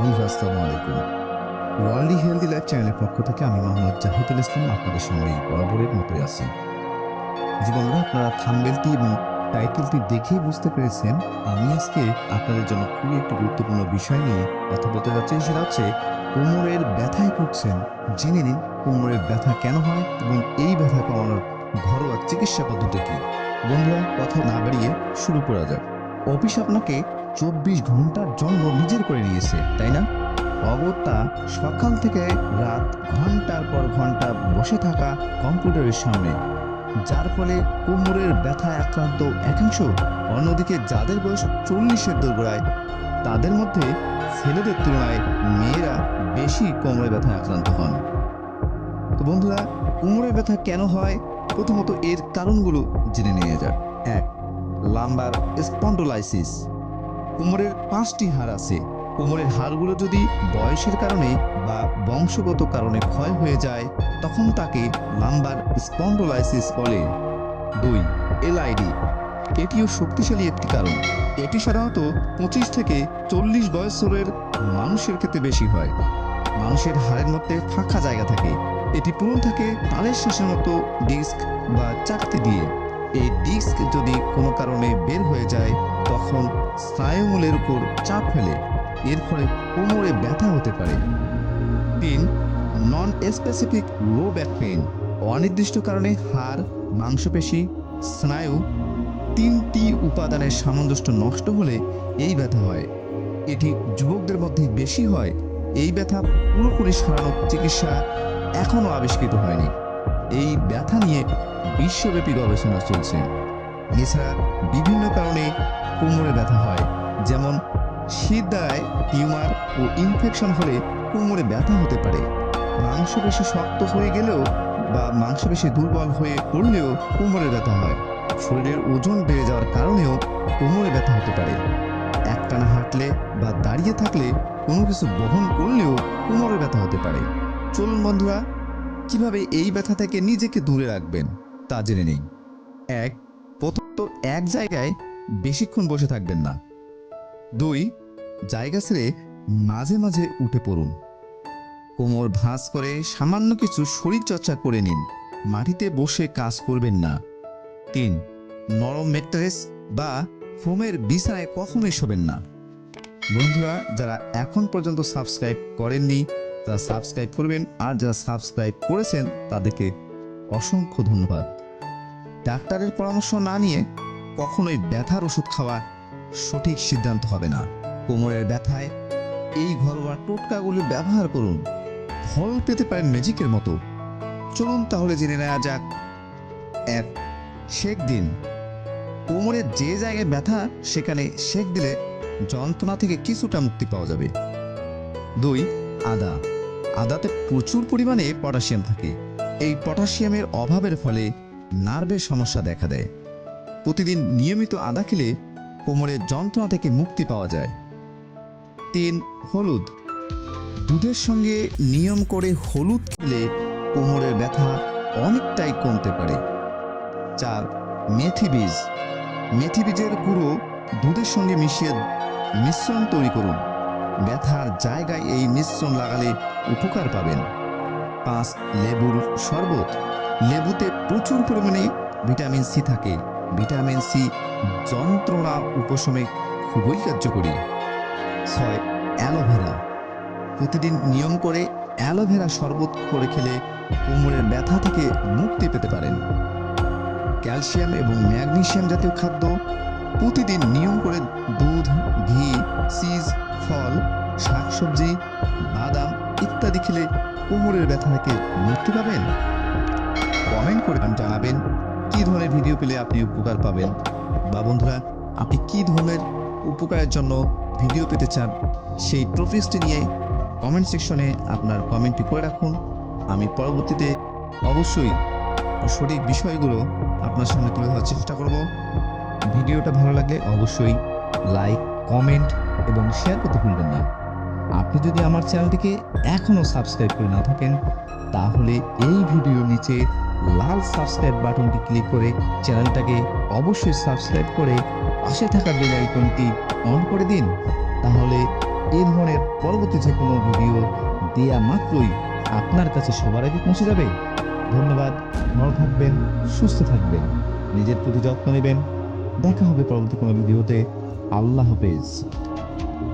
বন্ধু, আসসালামু আলাইকুম। ওয়ার্ল্ডলি হেলদি লাইফ চ্যানেলের পক্ষ থেকে আমি মোহাম্মদ জাহিদুল ইসলাম, আপনাদের সঙ্গে বরাবরের মতোই আছি। জীবনরা আপনারা থাম্বেলটি এবং টাইটেলটি দেখেই বুঝতে পেরেছেন, আমি আজকে আপনাদের জন্য খুবই একটি গুরুত্বপূর্ণ বিষয় নিয়ে কথা বলতে যাচ্ছি। সেটা হচ্ছে, কোমরের ব্যথায় ভুগছেন, জেনে নিন কোমরের ব্যথা কেন হয় এবং এই ব্যথা কমানোর ঘরোয়া চিকিৎসা পদ্ধতি কী। বন্ধুরা, কথা না বাড়িয়ে শুরু করা যাক। অফিস আপনাকে চব্বিশ ঘণ্টার জন্য নিজের করে নিয়েছে, তাই না? অগত্যা সকাল থেকে রাত ঘণ্টার পর ঘণ্টা বসে থাকা কম্পিউটারের সামনে, যার ফলে কোমরের ব্যথায় আক্রান্ত একাংশ, অন্যদিকে যাদের বয়স চল্লিশের দোরগোড়ায়, তাদের মধ্যে ছেলেদের তুলনায় মেয়েরা বেশি কোমরের ব্যথায় আক্রান্ত হন। তো বন্ধুরা কোমরের ব্যথা কেন হয়? প্রথমত এর কারণগুলো জেনে নিয়ে যাক। এক, লাম্বার স্পন্ডোলাইসিস। কোমরের পাঁচটি হাড় আছে। কোমরের হাড়গুলো যদি বয়সের কারণে বা বংশগত কারণে ক্ষয় হয়ে যায়, তখন তাকে লাম্বার স্পন্ডোলাইসিস বলে। দুই, এলআইডি। এটিও শক্তিশালী একটি কারণ। এটি সাধারণত পঁচিশ থেকে চল্লিশ বয়সের মানুষের ক্ষেত্রে বেশি হয়। মানুষের হাড়ের মধ্যে ফাঁকা জায়গা থাকে। এটি পূরণ থাকে তালের শেষের মতো ডিস্ক বা চাকতি দিয়ে। এই ডিস্ক যদি কোনো কারণে বের হয়ে যায় তখন স্নায়ুমূলের উপর চাপ ফেলে। এর ফলে কোমরে ব্যথা হতে পারে। তিন non specific low back pain অনির্দিষ্ট কারণে হাড়, মাংসপেশি, স্নায়ু তিনটি উপাদানের সামঞ্জস্য নষ্ট হলে এই ব্যথা হয়। এটি যুবকদের মধ্যে বেশি হয়। এই ব্যথা পুরোপুরি সারানোর চিকিৎসা এখনও আবিষ্কৃত হয়নি। এই ব্যথা নিয়ে বিশ্বব্যাপী গবেষণা চলছে। এছাড়া বিভিন্ন কারণে কোমরে ব্যথা হয়। যেমন শীত দ্বারায় টিউমার ও ইনফেকশন হলে কোমরে ব্যথা হতে পারে। মাংসপেশি শক্ত হয়ে গেলেও বা মাংসপেশি দুর্বল হয়ে পড়লেও কোমরে ব্যথা হয়। শরীরের ওজন বেড়ে যাওয়ার কারণেও কোমরে ব্যথা হতে পারে। একটানা হাঁটলে বা দাঁড়িয়ে থাকলে কোনো কিছু বহন করলেও কোমরে ব্যথা হতে পারে। চলুন বন্ধুরা, কীভাবে এই ব্যথা থেকে নিজেকে দূরে রাখবেন তা জেনে নিই। এক প্রথম তো এক জায়গায় বেশিক্ষণ বসে থাকবেন না। দুই, জায়গা ছেড়ে মাঝে মাঝে উঠে পড়ুন। কোমর ভাঁজ করে সামান্য কিছু শরীরচর্চা করে নিন। মাটিতে বসে কাজ করবেন না। তিন, নরম ম্যাট্রেস বা ফোমের বিছানায় কখনোই শোবেন না। বন্ধুরা, যারা এখন পর্যন্ত সাবস্ক্রাইব করেননি, তারা সাবস্ক্রাইব করবেন আর যারা সাবস্ক্রাইব করেছেন, তাদেরকে অসংখ্য ধন্যবাদ। ডাক্তারের পরামর্শ না নিয়ে কখনোই ব্যথার ওষুধ খাওয়া সঠিক সিদ্ধান্ত হবে না। কোমরের ব্যথায় এই ঘরোয়া টোটকাগুলি ব্যবহার করুন। ফল পেতে পারেন ম্যাজিকের মতো। চলুন তাহলে জেনে নেওয়া যাক। এক শেক দিন। কোমরের যে জায়গায় ব্যথা, সেখানে শেক দিলে যন্ত্রণা থেকে কিছুটা মুক্তি পাওয়া যাবে। দুই, আদা। আদাতে প্রচুর পরিমাণে পটাশিয়াম থাকে। এই পটাশিয়ামের অভাবের ফলে নার্ভের সমস্যা দেখা দেয়। প্রতিদিন নিয়মিত আদা খেলে কোমরের যন্ত্রণা থেকে মুক্তি পাওয়া যায়। তিন, হলুদ। দুধের সঙ্গে নিয়ম করে হলুদ খেলে কোমরের ব্যথা অনেকটাই কমতে পারে। চার, মেথি বীজ। মেথি বীজের গুঁড়ো দুধের সঙ্গে মিশিয়ে মিশ্রণ তৈরি করুন। ব্যথার জায়গায় এই মিশ্রণ লাগালে উপকার পাবেন। পাঁচ, লেবুর শরবত। লেবুতে প্রচুর পরিমাণে ভিটামিন সি থাকে। ভিটামিন সি যন্ত্রণা উপশমে খুবই কার্যকরী। ছয়, অ্যালোভেরা। প্রতিদিন নিয়ম করে অ্যালোভেরা শরবত করে খেলে কোমরের ব্যথা থেকে মুক্তি পেতে পারেন। ক্যালসিয়াম এবং ম্যাগনেসিয়াম জাতীয় খাদ্য প্রতিদিন নিয়ম করে দুধ, ঘি, চিজ, ফল, শাকসবজি, বাদাম ইত্যাদি খেলে কোমরের ব্যথা থেকে মুক্তি পাবেন। কমেন্ট করে জানাবেন কী ধরনের ভিডিও পেলে আপনি উপকার পাবেন? বা বন্ধুরা, আপনি কী ধরনের উপকারের জন্য ভিডিও পেতে চান? সেই টপিক্সটি নিয়ে কমেন্ট সেকশনে আপনার কমেন্টটি করে রাখুন। আমি পরবর্তীতে অবশ্যই সঠিক বিষয়গুলো আপনার সামনে তুলে ধরার চেষ্টা করব। ভিডিওটা ভালো লাগলে অবশ্যই লাইক কমেন্ট এবং শেয়ার করতে ভুলবেন না। আপনি যদি আমার চ্যানেলটিকে এখনও সাবস্ক্রাইব করে না থাকেন তাহলে এই ভিডিওর নিচে লাল সাবস্ক্রাইব বাটনটি ক্লিক করে চ্যানেলটাকে অবশ্যই সাবস্ক্রাইব করে পাশে থাকা বেল আইকনটি অন করে দিন। তাহলে এই ধরনের পরবর্তী যে কোনো ভিডিও দেয়া মাত্রই আপনার কাছে সবার আগে পৌঁছে যাবে। ধন্যবাদ, ভালো থাকবেন, সুস্থ থাকবেন, নিজের প্রতি যত্ন নেবেন। দেখা হবে পরবর্তী কোনো ভিডিওতে। আল্লাহ হাফেজ।